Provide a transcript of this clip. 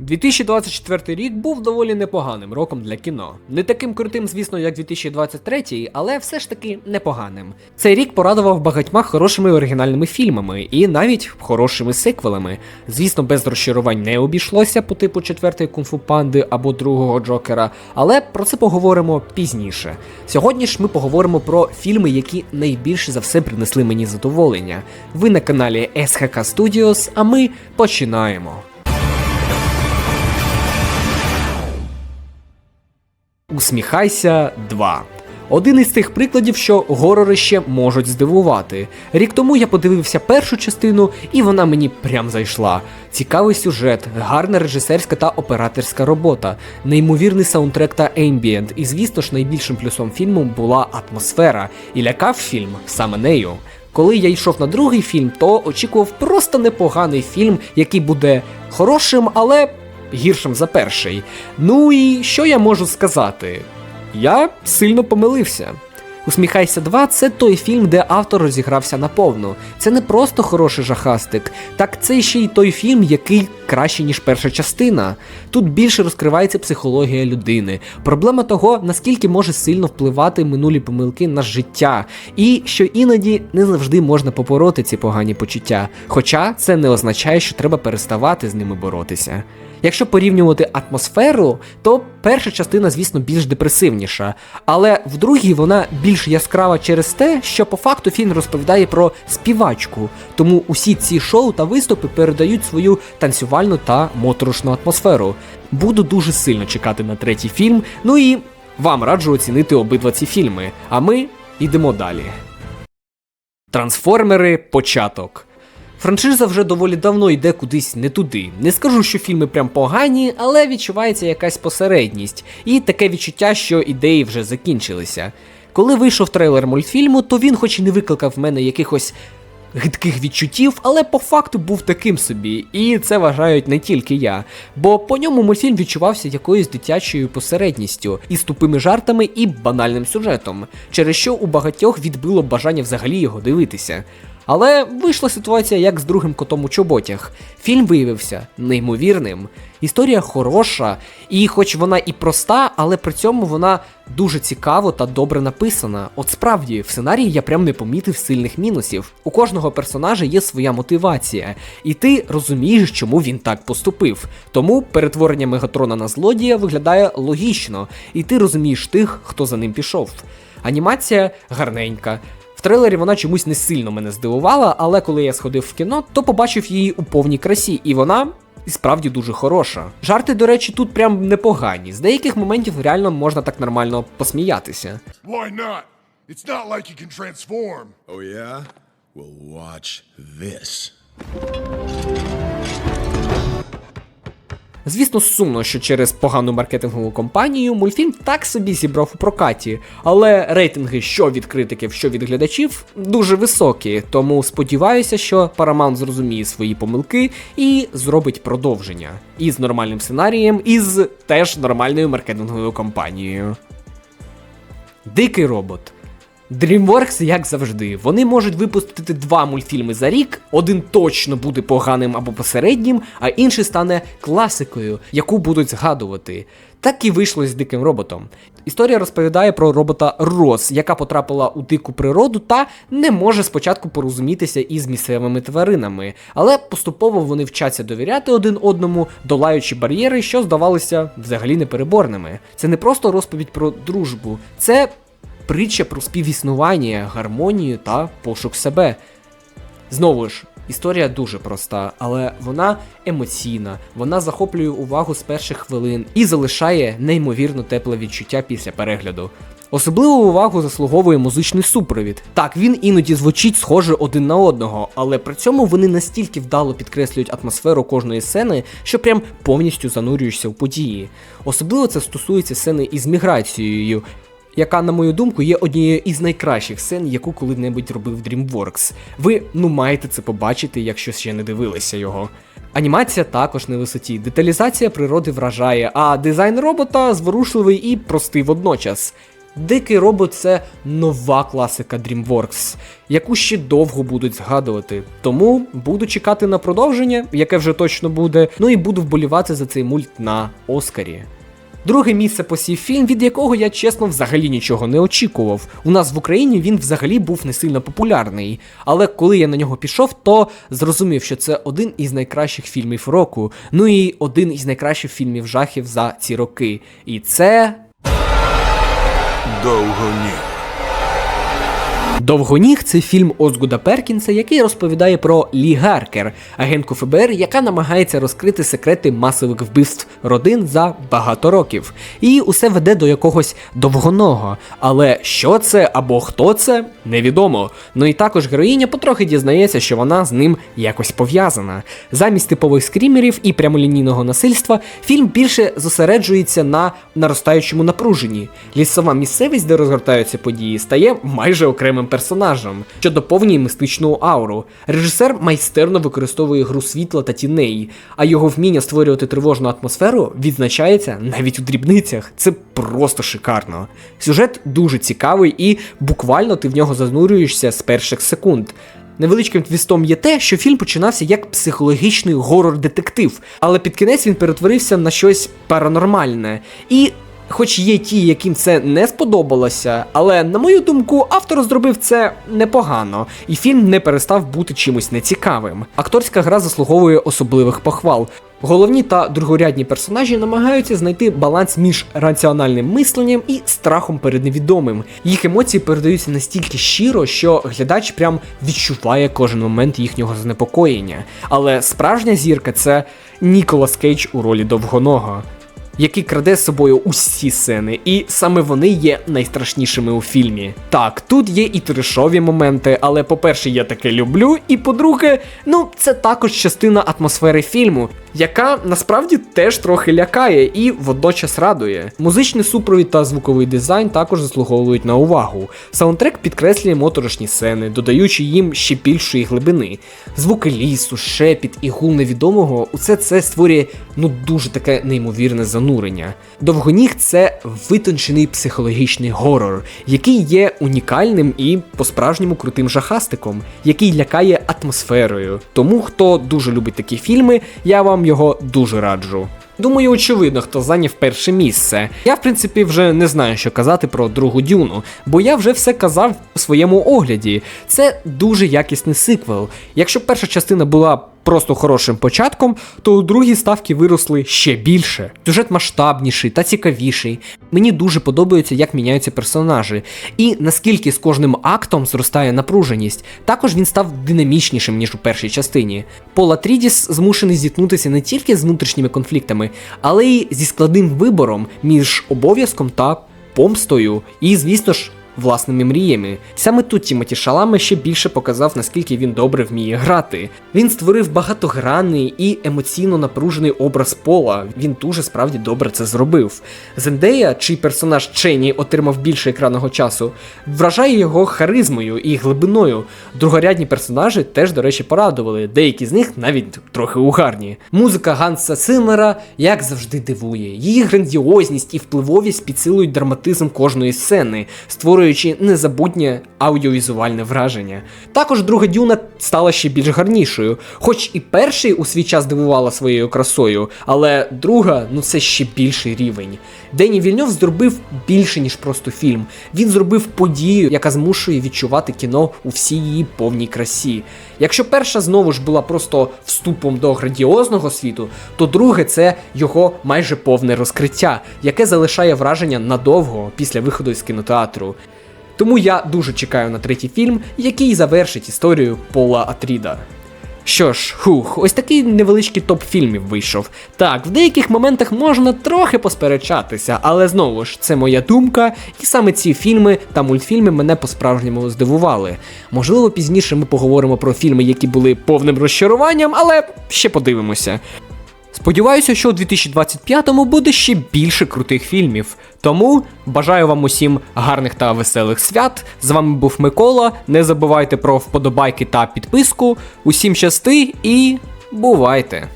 2024 рік був доволі непоганим роком для кіно. Не таким крутим, звісно, як 2023, але все ж таки непоганим. Цей рік порадував багатьма хорошими оригінальними фільмами і навіть хорошими сиквелами. Звісно, без розчарувань не обійшлося по типу четвертої кунг-фу панди або другого Джокера, але про це поговоримо пізніше. Сьогодні ж ми поговоримо про фільми, які найбільше за все принесли мені задоволення. Ви на каналі SHK Studios, а ми починаємо. Усміхайся 2. Один із тих прикладів, що горори ще можуть здивувати. Рік тому я подивився першу частину, і вона мені прям зайшла. Цікавий сюжет, гарна режисерська та операторська робота, неймовірний саундтрек та ембієнт. І звісно ж, найбільшим плюсом фільму була атмосфера, і лякав фільм саме нею. Коли я йшов на другий фільм, то очікував просто непоганий фільм, який буде хорошим, але гіршим за перший. Ну і що я можу сказати? Я сильно помилився. Усміхайся 2 це той фільм, де автор розігрався наповну. Це не просто хороший жахастик, так це ще й той фільм, який краще, ніж перша частина. Тут більше розкривається психологія людини, проблема того, наскільки може сильно впливати минулі помилки на життя, і що іноді не завжди можна побороти ці погані почуття. Хоча це не означає, що треба переставати з ними боротися. Якщо порівнювати атмосферу, то перша частина, звісно, більш депресивніша, але в другій вона більш яскрава через те, що по факту фільм розповідає про співачку, тому усі ці шоу та виступи передають свою танцювальну та моторошну атмосферу. Буду дуже сильно чекати на третій фільм, ну і вам раджу оцінити обидва ці фільми. А ми йдемо далі. Трансформери початок. Франшиза вже доволі давно йде кудись не туди. Не скажу, що фільми прям погані, але відчувається якась посередність, і таке відчуття, що ідеї вже закінчилися. Коли вийшов трейлер мультфільму, то він, хоч і не викликав в мене якихось гидких відчуттів, але по факту був таким собі, і це вважають не тільки я. Бо по ньому мультфільм відчувався якоюсь дитячою посередністю, із тупими жартами і банальним сюжетом, через що у багатьох відбило бажання взагалі його дивитися. Але вийшла ситуація як з другим котом у чоботях. Фільм виявився неймовірним. Історія хороша, і хоч вона і проста, але при цьому вона дуже цікаво та добре написана. От справді, в сценарії я прям не помітив сильних мінусів. У кожного персонажа є своя мотивація, і ти розумієш, чому він так поступив. Тому перетворення Мегатрона на злодія виглядає логічно, і ти розумієш тих, хто за ним пішов. Анімація гарненька. В трейлері вона чомусь не сильно мене здивувала, але коли я сходив в кіно, то побачив її у повній красі, і вона. І справді дуже хороша. Жарти, до речі, тут прям непогані. З деяких моментів реально можна так нормально посміятися. Why not? It's not like you can transform. Oh, yeah? Well, watch this. Звісно, сумно, що через погану маркетингову кампанію мультфільм так собі зібрав у прокаті, але рейтинги що від критиків, що від глядачів дуже високі, тому сподіваюся, що Paramount зрозуміє свої помилки і зробить продовження із нормальним сценарієм, і з теж нормальною маркетинговою кампанією. Дикий робот. DreamWorks, як завжди, вони можуть випустити два мультфільми за рік. Один точно буде поганим або посереднім, а інший стане класикою, яку будуть згадувати. Так і вийшло з диким роботом. Історія розповідає про робота Рос, яка потрапила у дику природу та не може спочатку порозумітися із місцевими тваринами, але поступово вони вчаться довіряти один одному, долаючи бар'єри, що здавалися взагалі непереборними. Це не просто розповідь про дружбу, це притча про співіснування, гармонію та пошук себе. Знову ж, історія дуже проста, але вона емоційна, вона захоплює увагу з перших хвилин і залишає неймовірно тепле відчуття після перегляду. Особливу увагу заслуговує музичний супровід. Так, він іноді звучить схоже один на одного, але при цьому вони настільки вдало підкреслюють атмосферу кожної сцени, що прям повністю занурюєшся в події. Особливо це стосується сцени із міграцією, яка, на мою думку, є однією із найкращих сцен, яку коли-небудь робив DreamWorks. Ви ну маєте це побачити, якщо ще не дивилися його. Анімація також на висоті, деталізація природи вражає, а дизайн робота зворушливий і простий водночас. Дикий робот це нова класика DreamWorks, яку ще довго будуть згадувати. Тому буду чекати на продовження, яке вже точно буде. Ну і буду вболівати за цей мульт на Оскарі. Друге місце посів фільм, від якого я чесно взагалі нічого не очікував. У нас в Україні він взагалі був не сильно популярний. Але коли я на нього пішов, то зрозумів, що це один із найкращих фільмів року. Ну і один із найкращих фільмів жахів за ці роки. І це Довгоніг. Довгоніг це фільм Озгуда Перкінса, який розповідає про Лі Гаркер, агентку ФБР, яка намагається розкрити секрети масових вбивств родин за багато років. І усе веде до якогось довгоного. Але що це або хто це, невідомо. Ну і також героїня потрохи дізнається, що вона з ним якось пов'язана. Замість типових скрімерів і прямолінійного насильства фільм більше зосереджується на наростаючому напруженні. Лісова місцевість, де розгортаються події, стає майже окремим персонажем, що доповнює мистичну ауру. Режисер майстерно використовує гру світла та тіней, а його вміння створювати тривожну атмосферу відзначається навіть у дрібницях. Це просто шикарно. Сюжет дуже цікавий і буквально ти в нього занурюєшся з перших секунд. Невеличким твістом є те, що фільм починався як психологічний горор-детектив, але під кінець він перетворився на щось паранормальне. І Хоч є ті, яким це не сподобалося, але на мою думку, автор зробив це непогано, і фільм не перестав бути чимось нецікавим. Акторська гра заслуговує особливих похвал. Головні та другорядні персонажі намагаються знайти баланс між раціональним мисленням і страхом перед невідомим. Їх емоції передаються настільки щиро, що глядач прям відчуває кожен момент їхнього занепокоєння. Але справжня зірка це Ніколас Кейдж у ролі довгоного який краде з собою усі сцени, і саме вони є найстрашнішими у фільмі. Так, тут є і трешові моменти, але по-перше, я таке люблю, і по-друге, ну це також частина атмосфери фільму, яка насправді теж трохи лякає і водночас радує. Музичний супровід та звуковий дизайн також заслуговують на увагу. Саундтрек підкреслює моторошні сцени, додаючи їм ще більшої глибини. Звуки лісу, шепіт і гул невідомого усе це створює ну дуже таке неймовірне занурення. Довгоніг це витончений психологічний горор, який є унікальним і по-справжньому крутим жахастиком, який лякає атмосферою. Тому, хто дуже любить такі фільми, я вам його дуже раджу. Думаю, очевидно, хто зайняв перше місце. Я, в принципі, вже не знаю, що казати про другу дюну, бо я вже все казав у своєму огляді. Це дуже якісний сиквел. Якщо перша частина була просто хорошим початком, то у другій ставки виросли ще більше. Сюжет масштабніший та цікавіший. Мені дуже подобається, як міняються персонажі, і наскільки з кожним актом зростає напруженість. Також він став динамічнішим, ніж у першій частині. Пол Атрідіс змушений зіткнутися не тільки з внутрішніми конфліктами, але й зі складним вибором між обов'язком та помстою. І, звісно ж, власними мріями. Саме тут Тімоті Шаламе ще більше показав, наскільки він добре вміє грати. Він створив багатогранний і емоційно напружений образ Пола. Він дуже справді добре це зробив. Зендея, чий персонаж Чені отримав більше екранного часу, вражає його харизмою і глибиною. Другорядні персонажі теж, до речі, порадували. Деякі з них навіть трохи угарні. Музика Ганса Циммера, як завжди, дивує. Її грандіозність і впливовість підсилують драматизм кожної сцени, створюючи незабутнє аудіовізуальне враження. Також друга дюна стала ще більш гарнішою, хоч і перший у свій час дивувала своєю красою, але друга ну це ще більший рівень. Дені Вільньов зробив більше, ніж просто фільм. Він зробив подію, яка змушує відчувати кіно у всій її повній красі. Якщо перша знову ж була просто вступом до грандіозного світу, то друге це його майже повне розкриття, яке залишає враження надовго після виходу з кінотеатру. Тому я дуже чекаю на третій фільм, який завершить історію Пола Атріда. Що ж, хух, ось такий невеличкий топ фільмів вийшов. Так, в деяких моментах можна трохи посперечатися, але знову ж це моя думка, і саме ці фільми та мультфільми мене по-справжньому здивували. Можливо, пізніше ми поговоримо про фільми, які були повним розчаруванням, але ще подивимося. Сподіваюся, що у 2025-му буде ще більше крутих фільмів. Тому бажаю вам усім гарних та веселих свят. З вами був Микола. Не забувайте про вподобайки та підписку. Усім щасти і бувайте!